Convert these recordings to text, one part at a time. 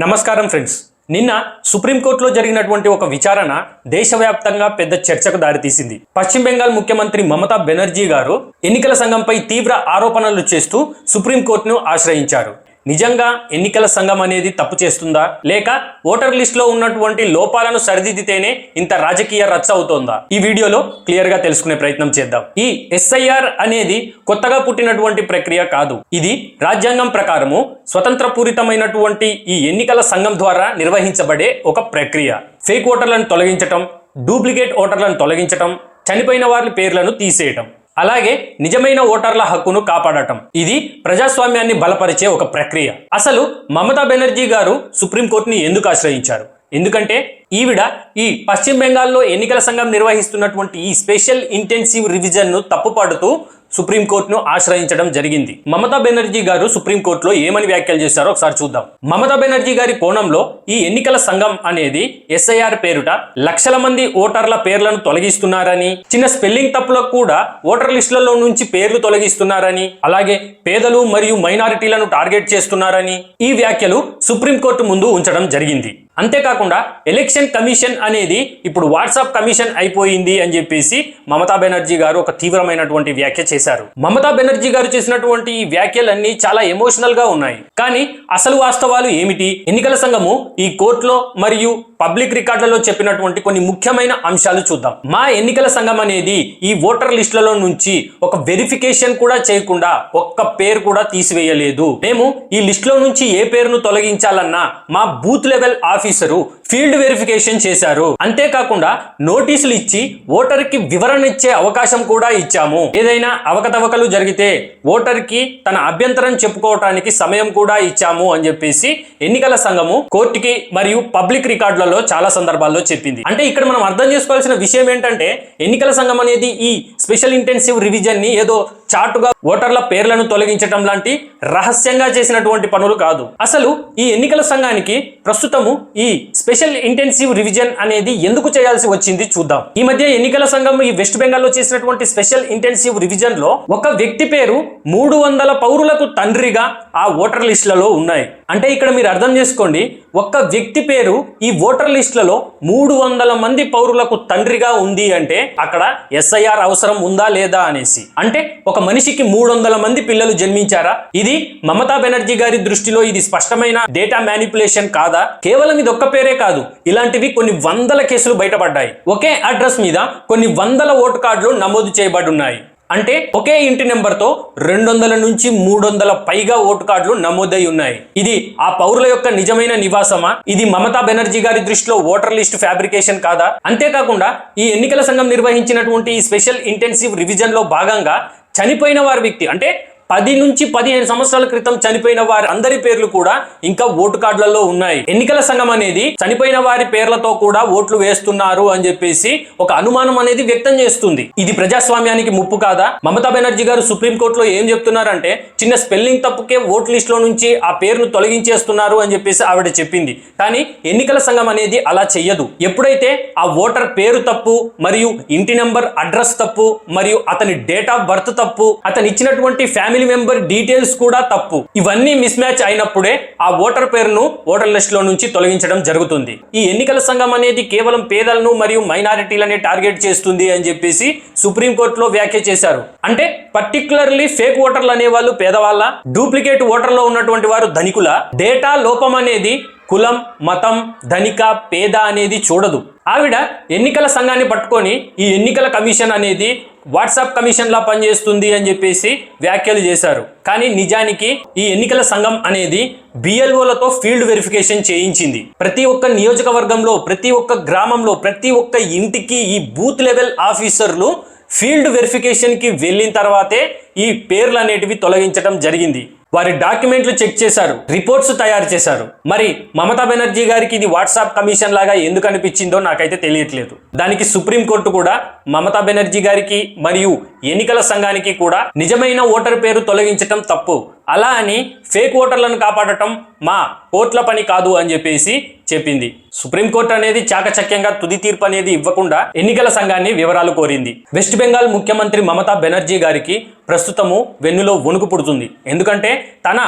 నమస్కారం ఫ్రెండ్స్. నిన్న సుప్రీంకోర్టులో జరిగినటువంటి ఒక విచారణ దేశవ్యాప్తంగా పెద్ద చర్చకు దారితీసింది. పశ్చిమ బెంగాల్ ముఖ్యమంత్రి మమతా బెనర్జీ గారు ఎన్నికల సంఘంపై తీవ్ర ఆరోపణలు చేస్తూ సుప్రీంకోర్టును ఆశ్రయించారు. నిజంగా ఎన్నికల సంఘం అనేది తప్పు చేస్తుందా? లేక ఓటర్ లిస్ట్లో ఉన్నటువంటి లోపాలను సరిదిద్దితేనే ఇంత రాజకీయ రచ్చ అవుతోందా? ఈ వీడియోలో క్లియర్గా తెలుసుకునే ప్రయత్నం చేద్దాం. ఈ ఎస్ఐఆర్ అనేది కొత్తగా పుట్టినటువంటి ప్రక్రియ కాదు. ఇది రాజ్యాంగం ప్రకారము స్వతంత్రపూరితమైనటువంటి ఈ ఎన్నికల సంఘం ద్వారా నిర్వహించబడే ఒక ప్రక్రియ. ఫేక్ ఓటర్లను తొలగించటం డూప్లికేట్ ఓటర్లను తొలగించటం చనిపోయిన వారి పేర్లను తీసేయటం. అలాగే నిజమైన ఓటర్ల హక్కును కాపాడటం. ఇది ప్రజాస్వామ్యాన్ని బలపరిచే ఒక ప్రక్రియ. అసలు మమతా బెనర్జీ గారు సుప్రీంకోర్టుని ఎందుకు ఆశ్రయించారు? ఎందుకంటే ఈవిడ ఈ పశ్చిమ బెంగాల్లో ఎన్నికల సంఘం నిర్వహిస్తున్నటువంటి ఈ స్పెషల్ ఇంటెన్సివ్ రివిజన్ను తప్పుపడుతూ సుప్రీంకోర్టును ఆశ్రయించడం జరిగింది. మమతా బెనర్జీ గారు సుప్రీంకోర్టులో ఏమని వ్యాఖ్యలు చేశారో ఒకసారి చూద్దాం. మమతా బెనర్జీ గారి కోణంలో ఈ ఎన్నికల సంఘం అనేది ఎస్ఐఆర్ పేరుట లక్షల మంది ఓటర్ల పేర్లను తొలగిస్తున్నారని చిన్న స్పెల్లింగ్ తప్పులకు కూడా ఓటర్ లిస్టులలో నుంచి పేర్లు తొలగిస్తున్నారని అలాగే పేదలు మరియు మైనారిటీలను టార్గెట్ చేస్తున్నారని ఈ వ్యాఖ్యలు సుప్రీంకోర్టు ముందు ఉంచడం జరిగింది. అంతేకాకుండా ఎలక్షన్ కమిషన్ అనేది ఇప్పుడు వాట్సాప్ కమిషన్ అయిపోయింది అని చెప్పేసి మమతా బెనర్జీ గారు ఒక తీవ్రమైనటువంటి వ్యాఖ్య చేశారు. మమతా బెనర్జీ గారు చేసినటువంటి ఈ వ్యాఖ్యలన్నీ చాలా ఎమోషనల్గా ఉన్నాయి. కానీ అసలు వాస్తవాలు ఏమిటి? ఎన్నికల సంఘము ఈ కోర్టులో మరియు పబ్లిక్ రికార్డులలో చెప్పినటువంటి కొన్ని ముఖ్యమైన అంశాలు చూద్దాం. మా ఎన్నికల సంఘం అనేది ఈ ఓటర్ లిస్టులలో నుంచి ఒక వెరిఫికేషన్ కూడా చేయకుండా ఒక్క పేరు కూడా తీసివేయలేదు. మేము ఈ లిస్టులో నుంచి ఏ పేరును తొలగించాలన్నా మా booth level officer field verification చేశారు. అంతేకాకుండా నోటీసులు ఇచ్చి ఓటర్కి వివరణ ఇచ్చే అవకాశం కూడా ఇచ్చాము. ఏదైనా అవకతవకలు జరిగితే ఓటర్కి తన అభ్యంతరం చెప్పుకోవటానికి సమయం కూడా ఇచ్చాము అని చెప్పేసి ఎన్నికల సంఘము కోర్టుకి మరియు పబ్లిక్ రికార్డులలో చాలా సందర్భాల్లో చెప్పింది. అంటే ఇక్కడ మనం అర్థం చేసుకోవాల్సిన విషయం ఏంటంటే ఎన్నికల సంఘం అనేది ఈ స్పెషల్ ఇంటెన్సివ్ రివిజన్ని ఏదో చాటుగా ఓటర్ల పేర్లను తొలగించడం లాంటి రహస్యంగా చేసినటువంటి పనులు కాదు. అసలు ఈ ఎన్నికల సంఘానికి ప్రస్తుతము ఈ స్పెషల్ ఇంటెన్సివ్ రివిజన్ అనేది ఎందుకు చేయాల్సి వచ్చింది చూద్దాం. ఈ మధ్య ఎన్నికల సంఘం ఈ వెస్ట్ బెంగాల్లో చేసినటువంటి స్పెషల్ ఇంటెన్సివ్ రివిజన్లో ఒక వ్యక్తి పేరు మూడు వందల పౌరులకు తండ్రిగా ఆ ఓటర్ లిస్టులలో ఉన్నాయి. అంటే ఇక్కడ మీరు అర్థం చేసుకోండి ఒక్క వ్యక్తి పేరు ఈ ఓటర్ లిస్టులలో మూడు వందల మంది పౌరులకు తండ్రిగా ఉంది అంటే అక్కడ ఎస్ఐఆర్ అవసరం ఉందా లేదా అనేసి. అంటే ఒక మనిషికి మూడు వందల మంది పిల్లలు జన్మించారా? ఇది మమతా బెనర్జీ గారి దృష్టిలో ఇది స్పష్టమైన డేటా మ్యానిపులేషన్ కాదా? కేవలం ఇది ఒక్క పేరే కాదు. ఇలాంటివి కొన్ని వందల కేసులు బయటపడ్డాయి. ఒకే అడ్రస్ మీద కొన్ని వందల ఓటు కార్డులు నమోదు చేయబడి ఉన్నాయి అంటే ఒకే ఇంటి నెంబర్తో రెండు వందల నుంచి మూడు వందల పైగా ఓటు కార్డులు నమోదై ఉన్నాయి. ఇది ఆ పౌరుల యొక్క నిజమైన నివాసమా? ఇది మమతా బెనర్జీ గారి దృష్టిలో ఓటర్ లిస్ట్ ఫ్యాబ్రికేషన్ కాదా? అంతేకాకుండా ఈ ఎన్నికల సంఘం నిర్వహించినటువంటి ఈ స్పెషల్ ఇంటెన్సివ్ రివిజన్లో భాగంగా చనిపోయిన వారి వ్యక్తి అంటే పది నుంచి పదిహేను సంవత్సరాల క్రితం చనిపోయిన వారి అందరి పేర్లు కూడా ఇంకా ఓటు కార్డులలో ఉన్నాయి. ఎన్నికల సంఘం అనేది చనిపోయిన వారి పేర్లతో కూడా ఓట్లు వేస్తున్నారు అని చెప్పేసి ఒక అనుమానం అనేది వ్యక్తం చేస్తుంది. ఇది ప్రజాస్వామ్యానికి ముప్పు కాదా? మమతా బెనర్జీ గారు సుప్రీంకోర్టులో ఏం చెప్తున్నారంటే చిన్న స్పెల్లింగ్ తప్పుకే ఓట్ లిస్ట్లో నుంచి ఆ పేరును తొలగించేస్తున్నారు అని చెప్పేసి ఆవిడ చెప్పింది. కానీ ఎన్నికల సంఘం అనేది అలా చెయ్యదు. ఎప్పుడైతే ఆ ఓటర్ పేరు తప్పు మరియు ఇంటి నెంబర్ అడ్రస్ తప్పు మరియు అతని డేట్ ఆఫ్ బర్త్ తప్పు అతను ఇచ్చినటువంటి ఫ్యామిలీ మెంబర్ డీటెయిల్స్ కూడా తప్పు. ఇవన్నీ మిస్ మ్యాచ్ అయినప్పుడే ఆ ఓటర్ పేరును ఓటర్ లిస్ట్లో నుంచి తొలగించడం జరుగుతుంది. ఈ ఎన్నికల సంఘం అనేది కేవలం పేదలను మరియు మైనారిటీలనే టార్గెట్ చేస్తుంది అని చెప్పేసి సుప్రీంకోర్టులో వ్యాఖ్య చేశారు. అంటే పర్టికులర్లీ ఫేక్ ఓటర్లు అనేవాళ్ళు పేదవాళ్ళ డూప్లికేట్ ఓటర్లో ఉన్నటువంటి వారు ధనికుల. డేటా లోపం అనేది కులం మతం ధనిక పేద అనేది చూడదు. ఆవిడ ఎన్నికల సంఘాన్ని పట్టుకొని ఈ ఎన్నికల కమిషన్ అనేది వాట్సాప్ కమిషన్లా పనిచేస్తుంది అని చెప్పేసి వ్యాఖ్యలు చేశారు. కానీ నిజానికి ఈ ఎన్నికల సంఘం అనేది బిఎల్ఓలతో ఫీల్డ్ వెరిఫికేషన్ చేయించింది. ప్రతి ఒక్క నియోజకవర్గంలో ప్రతి ఒక్క గ్రామంలో ప్రతి ఒక్క ఇంటికి ఈ బూత్ లెవెల్ ఆఫీసర్లు ఫీల్డ్ వెరిఫికేషన్కి వెళ్ళిన తర్వాతే ఈ పేర్లు అనేటివి తొలగించడం జరిగింది. వారి డాక్యుమెంట్లు చెక్ చేశారు రిపోర్ట్స్ తయారు చేశారు. మరి మమతా బెనర్జీ గారికి ఇది వాట్సాప్ కమిషన్ లాగా ఎందుకు అనిపించిందో నాకైతే తెలియట్లేదు. దానికి సుప్రీంకోర్టు కూడా మమతా బెనర్జీ గారికి మరియు ఎన్నికల సంఘానికి కూడా నిజమైన ఓటర్ పేరు తొలగించటం తప్పు. అలా అని ఫేక్ ఓటర్లను కాపాడటం మా కోర్టుల పని కాదు అని చెప్పేసి చెప్పింది. సుప్రీంకోర్టు అనేది చాకచక్యంగా తుది తీర్పు అనేది ఇవ్వకుండా ఎన్నికల సంఘాన్ని వివరాలు కోరింది. వెస్ట్ బెంగాల్ ముఖ్యమంత్రి మమతా బెనర్జీ గారికి ప్రస్తుతము వెన్నులో వణుకు పుడుతుంది. ఎందుకంటే తన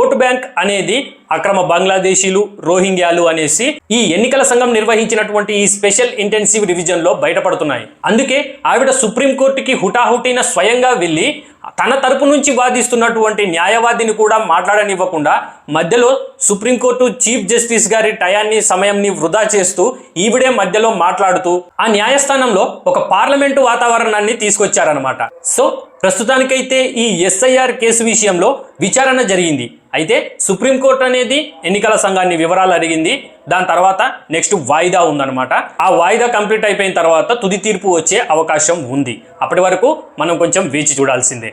ఓటు బ్యాంక్ అనేది అక్రమ బంగ్లాదేశీలు రోహింగ్యాలు అనేసి ఈ ఎన్నికల సంఘం నిర్వహించినటువంటి ఈ స్పెషల్ ఇంటెన్సివ్ రివిజన్లో బయటపడుతున్నాయి. అందుకే ఆవిడ సుప్రీంకోర్టుకి హుటాహుటిన స్వయంగా వెళ్ళి తన తరపు నుంచి వాదిస్తున్నటువంటి న్యాయవాదిని కూడా మాట్లాడనివ్వకుండా మధ్యలో సుప్రీంకోర్టు చీఫ్ జస్టిస్ గారి టయాన్ని సమయంని వృధా చేస్తూ ఈవిడే మధ్యలో మాట్లాడుతూ ఆ న్యాయస్థానంలో ఒక పార్లమెంటు వాతావరణాన్ని తీసుకొచ్చారనమాట సో ప్రస్తుతానికైతే ఈ ఎస్ఐఆర్ కేసు విషయంలో విచారణ జరిగింది. అయితే సుప్రీంకోర్టు అనేది ఎన్నికల సంఘాన్ని వివరాలు అడిగింది. దాని తర్వాత నెక్స్ట్ వాయిదా ఉందన్నమాట. ఆ వాయిదా కంప్లీట్ అయిపోయిన తర్వాత తుది తీర్పు వచ్చే అవకాశం ఉంది. అప్పటి వరకు మనం కొంచెం వేచి చూడాల్సిందే.